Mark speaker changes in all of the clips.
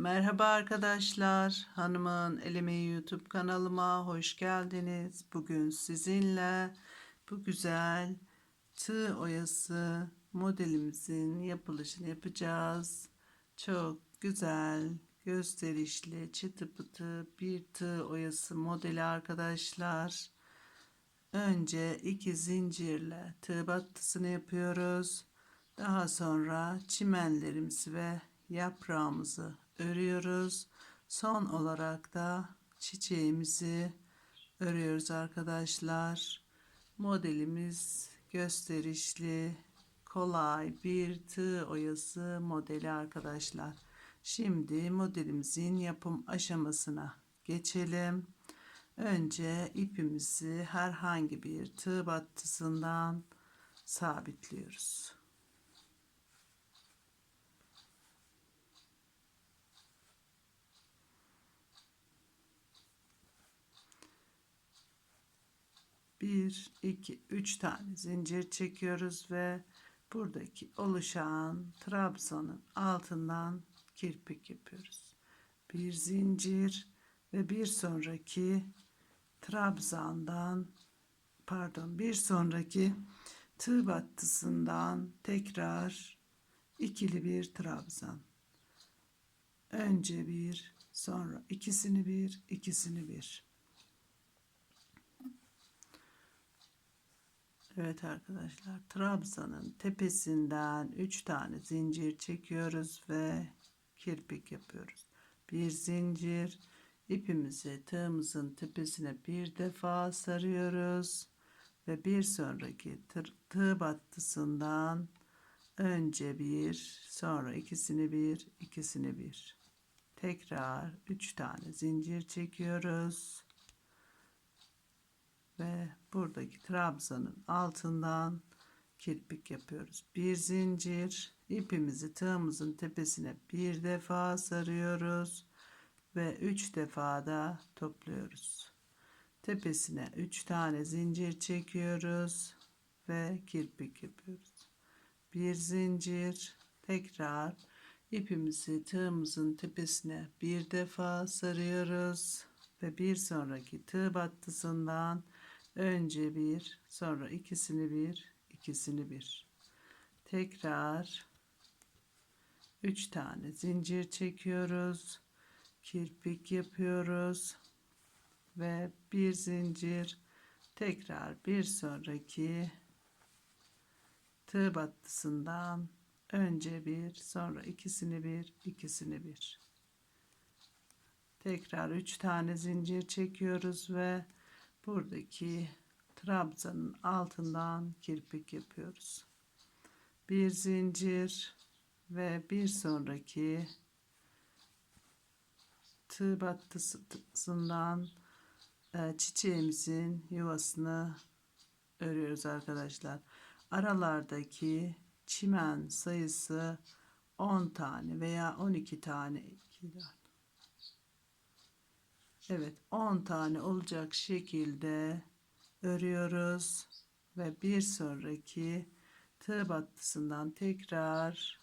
Speaker 1: Merhaba arkadaşlar. Hanımın Elemeği YouTube kanalıma hoş geldiniz. Bugün sizinle bu güzel tığ oyası modelimizin yapılışını yapacağız. Çok güzel, gösterişli, çıtı pıtı bir tığ oyası modeli arkadaşlar. Önce iki zincirle tığ battısını yapıyoruz. Daha sonra çimenlerimizi ve yaprağımızı örüyoruz. Son olarak da çiçeğimizi örüyoruz arkadaşlar. Modelimiz gösterişli, kolay bir tığ oyası modeli arkadaşlar. Şimdi modelimizin yapım aşamasına geçelim. Önce ipimizi herhangi bir tığ battısından sabitliyoruz. Bir, iki, üç tane zincir çekiyoruz ve buradaki oluşan trabzanın altından kirpik yapıyoruz. Bir zincir ve bir sonraki trabzandan pardon bir sonraki tığ battısından tekrar ikili bir trabzan. Önce bir, sonra ikisini bir, ikisini bir. Evet arkadaşlar, trabzanın tepesinden 3 tane zincir çekiyoruz ve kirpik yapıyoruz. Bir zincir, ipimizi tığımızın tepesine bir defa sarıyoruz ve bir sonraki tığ battısından önce bir, sonra ikisini bir, ikisini bir. Tekrar 3 tane zincir çekiyoruz ve buradaki trabzanın altından kirpik yapıyoruz. Bir zincir ipimizi tığımızın tepesine bir defa sarıyoruz ve üç defa da topluyoruz. Tepesine üç tane zincir çekiyoruz ve kirpik yapıyoruz. Bir zincir tekrar ipimizi tığımızın tepesine bir defa sarıyoruz ve bir sonraki tığ battısından önce bir sonra ikisini bir ikisini bir. Tekrar üç tane zincir çekiyoruz kirpik yapıyoruz ve bir zincir tekrar bir sonraki tığ battısından önce bir sonra ikisini bir ikisini bir. Tekrar üç tane zincir çekiyoruz ve buradaki trabzanın altından kirpik yapıyoruz bir zincir ve bir sonraki tığ battısından e, çiçeğimizin yuvasını örüyoruz arkadaşlar. Aralardaki çimen sayısı 10 tane veya 12 tane. Evet 10 tane olacak şekilde örüyoruz ve bir sonraki tığ battısından tekrar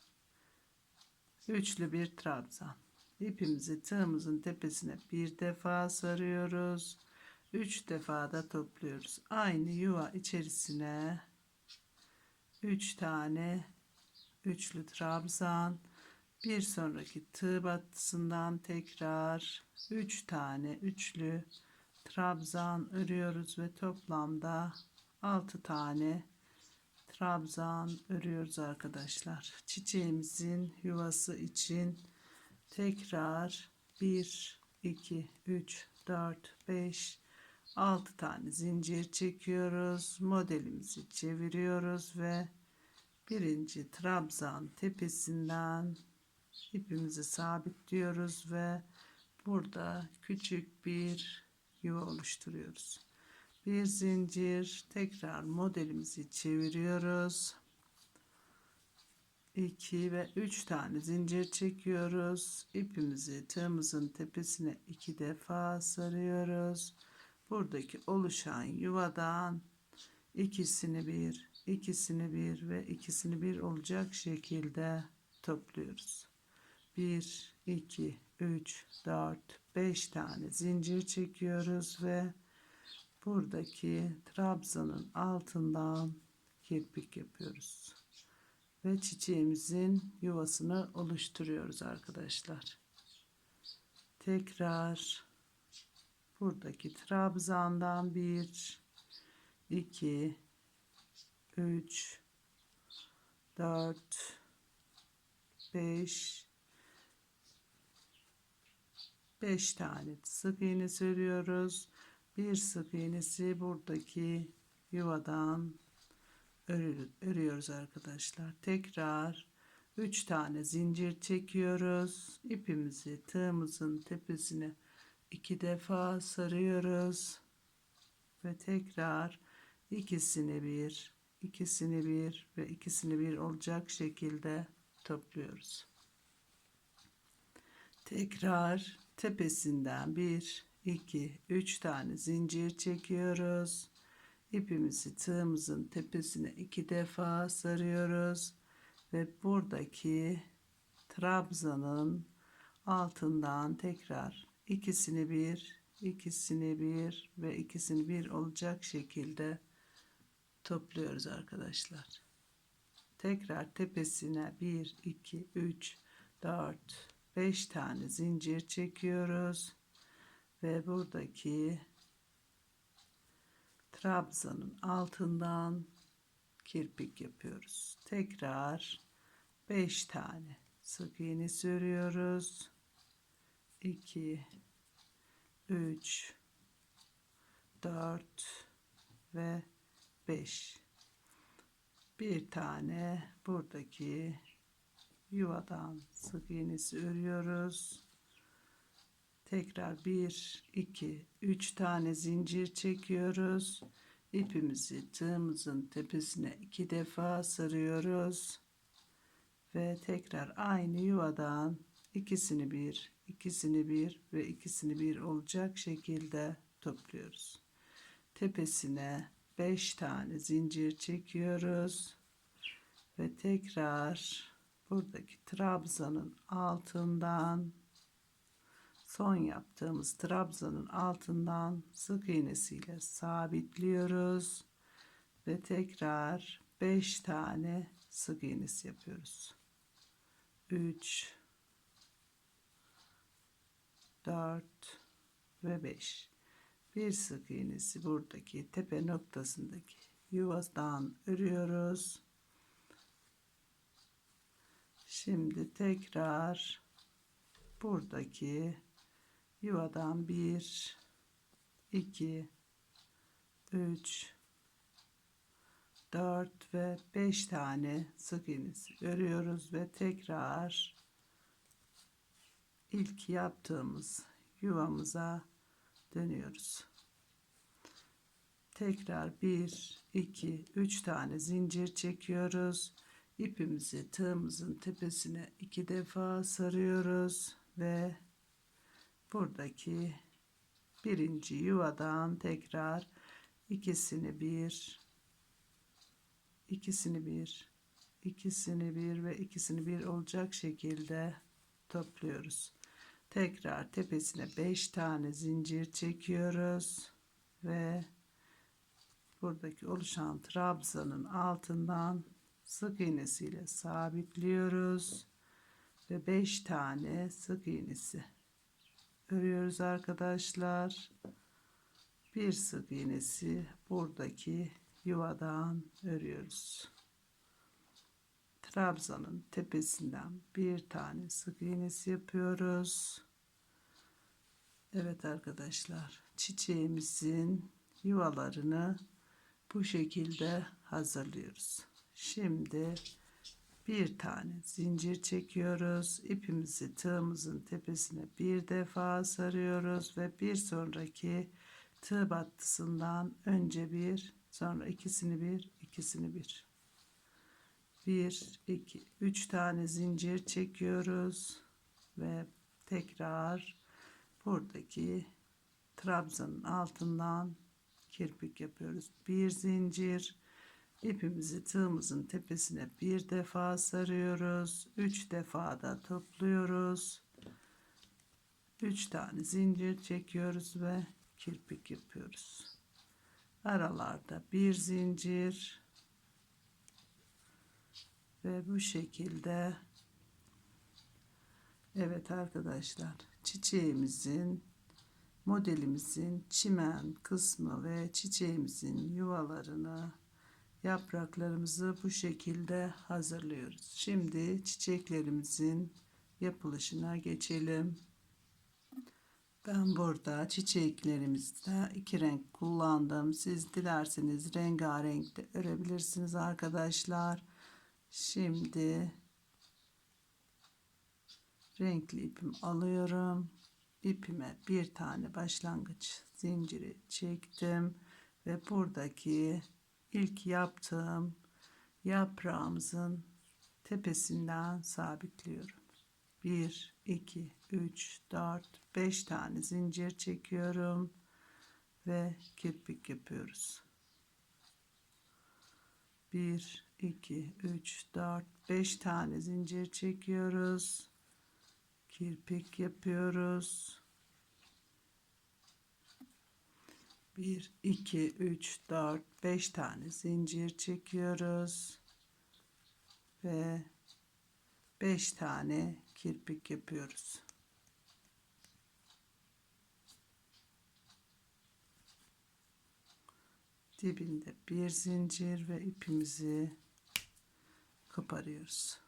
Speaker 1: üçlü bir trabzan. İpimizi tığımızın tepesine bir defa sarıyoruz. Üç defa da topluyoruz. Aynı yuva içerisine üç tane üçlü trabzan bir sonraki tığ battısından tekrar üç tane üçlü trabzan örüyoruz ve toplamda altı tane trabzan örüyoruz arkadaşlar. Çiçeğimizin yuvası için tekrar 1 2 3 4 5 6 tane zincir çekiyoruz. Modelimizi çeviriyoruz ve birinci trabzan tepesinden ipimizi sabitliyoruz ve burada küçük bir yuva oluşturuyoruz. Bir zincir tekrar modelimizi çeviriyoruz. 2 ve 3 tane zincir çekiyoruz. İpimizi tığımızın tepesine iki defa sarıyoruz. Buradaki oluşan yuvadan ikisini bir ikisini bir ve ikisini bir olacak şekilde topluyoruz 1 2, 3, 4, 5 tane zincir çekiyoruz ve buradaki trabzanın altından kirpik yapıyoruz. Ve çiçeğimizin yuvasını oluşturuyoruz arkadaşlar. Tekrar buradaki trabzandan 1, 2, 3, 4, 5, 5 tane sık iğne örüyoruz. Bir sık iğnesi buradaki yuvadan örü- örüyoruz arkadaşlar. Tekrar 3 tane zincir çekiyoruz. İpimizi tığımızın tepesine iki defa sarıyoruz. Ve tekrar ikisini bir, ikisini bir ve ikisini bir olacak şekilde topluyoruz. Tekrar tepesinden 1, 2, 3 tane zincir çekiyoruz. İpimizi tığımızın tepesine iki defa sarıyoruz ve buradaki trabzanın altından tekrar ikisini bir, ikisini bir ve ikisini bir olacak şekilde topluyoruz arkadaşlar. Tekrar tepesine 1, 2, 3, 4, 5 tane zincir çekiyoruz ve buradaki trabzanın altından kirpik yapıyoruz. Tekrar 5 tane sık iğne sürüyoruz. 2 3 4 ve 5 bir tane buradaki yuvadan sık iğnesi örüyoruz. Tekrar 1, 2, 3 tane zincir çekiyoruz. İpimizi tığımızın tepesine iki defa sarıyoruz. Ve tekrar aynı yuvadan ikisini bir, ikisini bir ve ikisini bir olacak şekilde topluyoruz. Tepesine 5 tane zincir çekiyoruz. Ve tekrar buradaki trabzanın altından son yaptığımız trabzanın altından sık iğnesiyle sabitliyoruz ve tekrar 5 tane sık iğnesi yapıyoruz. 3 4 ve 5 bir sık iğnesi buradaki tepe noktasındaki yuvadan örüyoruz. Şimdi tekrar buradaki yuvadan 1 2 3 4 ve 5 tane sık iğnesi örüyoruz ve tekrar ilk yaptığımız yuvamıza dönüyoruz. Tekrar 1 2 3 tane zincir çekiyoruz. İpimizi tığımızın tepesine iki defa sarıyoruz ve buradaki birinci yuvadan tekrar ikisini bir ikisini bir ikisini bir ve ikisini bir olacak şekilde topluyoruz. Tekrar tepesine 5 tane zincir çekiyoruz ve buradaki oluşan trabzanın altından sık iğnesiyle sabitliyoruz ve 5 tane sık iğnesi örüyoruz arkadaşlar. Bir sık iğnesi buradaki yuvadan örüyoruz. Trabzanın tepesinden bir tane sık iğnesi yapıyoruz. Evet arkadaşlar çiçeğimizin yuvalarını bu şekilde hazırlıyoruz. Şimdi bir tane zincir çekiyoruz. İpimizi tığımızın tepesine bir defa sarıyoruz ve bir sonraki tığ battısından önce bir sonra ikisini bir ikisini bir. Bir, iki, üç tane zincir çekiyoruz ve tekrar buradaki trabzanın altından kirpik yapıyoruz. Bir zincir ipimizi tığımızın tepesine bir defa sarıyoruz. Üç defa da topluyoruz. 3 tane zincir çekiyoruz ve kirpik yapıyoruz. Aralarda bir zincir ve bu şekilde Evet arkadaşlar çiçeğimizin modelimizin çimen kısmı ve çiçeğimizin yuvalarını yapraklarımızı bu şekilde hazırlıyoruz. Şimdi çiçeklerimizin yapılışına geçelim. Ben burada çiçeklerimizde iki renk kullandım. Siz dilerseniz rengarenk de örebilirsiniz arkadaşlar. Şimdi renkli ipim alıyorum. İpime bir tane başlangıç zinciri çektim ve buradaki ilk yaptığım yaprağımızın tepesinden sabitliyorum. 1 2 3 4 5 tane zincir çekiyorum ve kirpik yapıyoruz. 1 2 3 4 5 tane zincir çekiyoruz. Kirpik yapıyoruz. 1 2 3 4 5 tane zincir çekiyoruz ve 5 tane kirpik yapıyoruz. Dibinde bir zincir ve ipimizi koparıyoruz.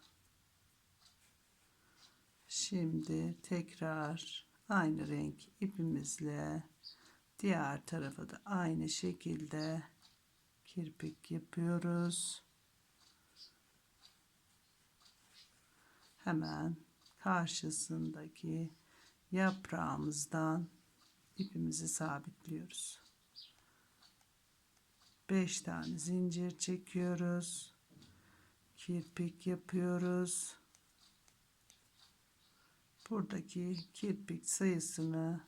Speaker 1: Şimdi tekrar aynı renk ipimizle diğer tarafa da aynı şekilde kirpik yapıyoruz. Hemen karşısındaki yaprağımızdan ipimizi sabitliyoruz. 5 tane zincir çekiyoruz. Kirpik yapıyoruz. Buradaki kirpik sayısını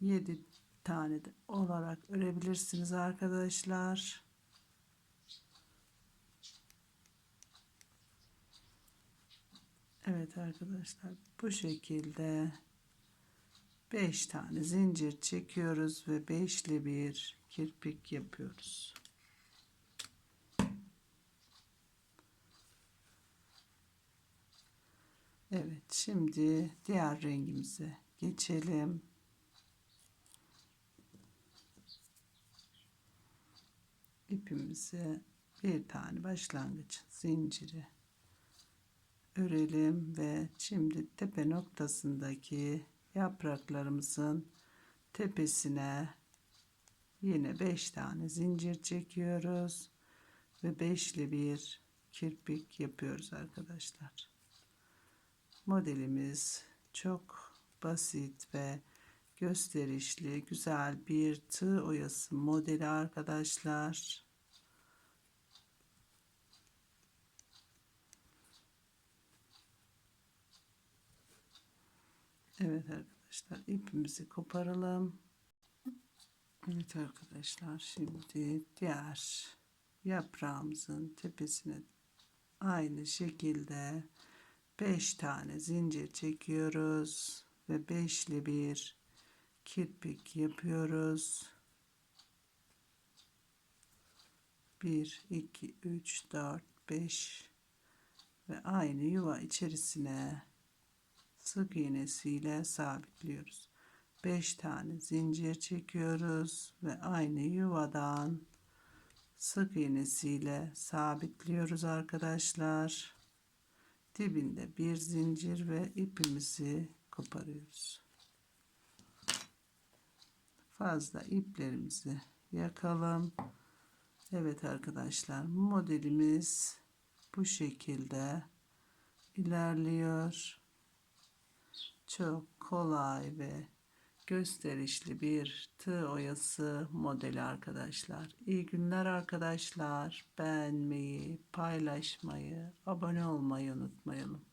Speaker 1: 7 tane de olarak örebilirsiniz arkadaşlar. Evet arkadaşlar bu şekilde 5 tane zincir çekiyoruz ve beşli bir kirpik yapıyoruz. Evet şimdi diğer rengimize geçelim. İpimize bir tane başlangıç zinciri örelim ve şimdi tepe noktasındaki yapraklarımızın tepesine yine 5 tane zincir çekiyoruz ve beşli bir kirpik yapıyoruz arkadaşlar. Modelimiz çok basit ve gösterişli güzel bir tığ oyası modeli arkadaşlar. Evet arkadaşlar ipimizi koparalım. Evet arkadaşlar şimdi diğer yaprağımızın tepesine aynı şekilde 5 tane zincir çekiyoruz ve beşli bir kirpik yapıyoruz. 1 2 3 4 5 ve aynı yuva içerisine sık iğnesiyle sabitliyoruz. 5 tane zincir çekiyoruz ve aynı yuvadan sık iğnesiyle sabitliyoruz arkadaşlar. Dibinde bir zincir ve ipimizi koparıyoruz. Fazla iplerimizi yakalım. Evet arkadaşlar modelimiz bu şekilde ilerliyor çok kolay ve gösterişli bir tığ oyası modeli arkadaşlar. İyi günler arkadaşlar. Beğenmeyi, paylaşmayı, abone olmayı unutmayalım.